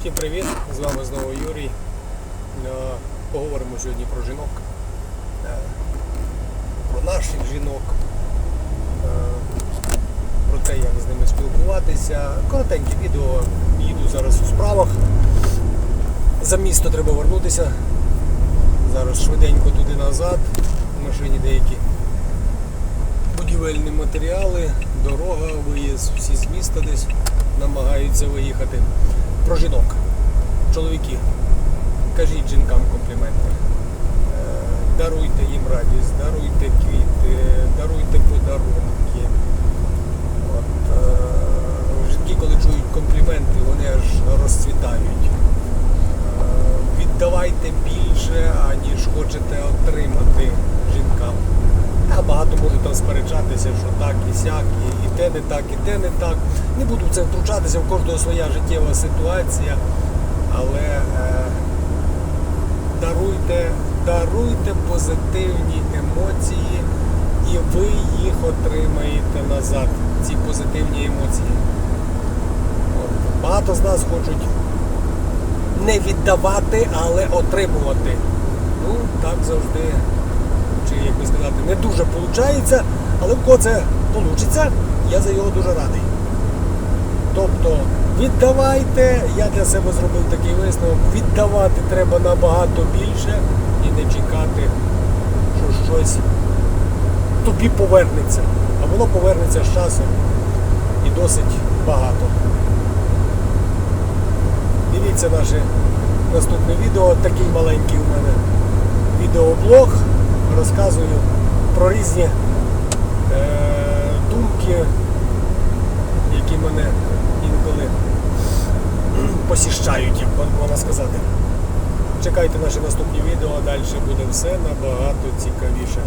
Всім привіт! З вами знову Юрій. Е, Поговоримо сьогодні про жінок, е, про наших жінок, е, про те, як з ними спілкуватися. Коротеньке відео, їду зараз у справах. За місто треба вернутися. Зараз швиденько туди назад. В машині деякі будівельні матеріали, дорога, виїзд, всі з міста десь намагаються виїхати. Про жінок. Чоловіки, кажіть жінкам компліменти. Е, Даруйте їм радість, даруйте квіти, даруйте подарунки. От, е, жінки, коли чують компліменти, вони аж розцвітають. Е, Віддавайте більше, аніж хочете отримати жінкам. А багато можуть там сперечатися, що так і сяк, і, і те не так, і те не так. Не буду це втручатися, в кожного своя життєва ситуація, але е, даруйте, даруйте позитивні емоції, і ви їх отримаєте назад, ці позитивні емоції. От. Багато з нас хочуть не віддавати, але отримувати. Ну, так завжди чи як би сказати, не дуже виходить, але в кого це вийде, я за його дуже радий. Тобто віддавайте, я для себе зробив такий висновок, віддавати треба набагато більше і не чекати, що щось тобі повернеться. А воно повернеться з часом і досить багато. Дивіться наше наступне відео, такий маленький у мене відеоблог. Розказую про різні е, думки, які мене інколи посіщають, як можна сказати. Чекайте наші наступні відео, далі буде все набагато цікавіше.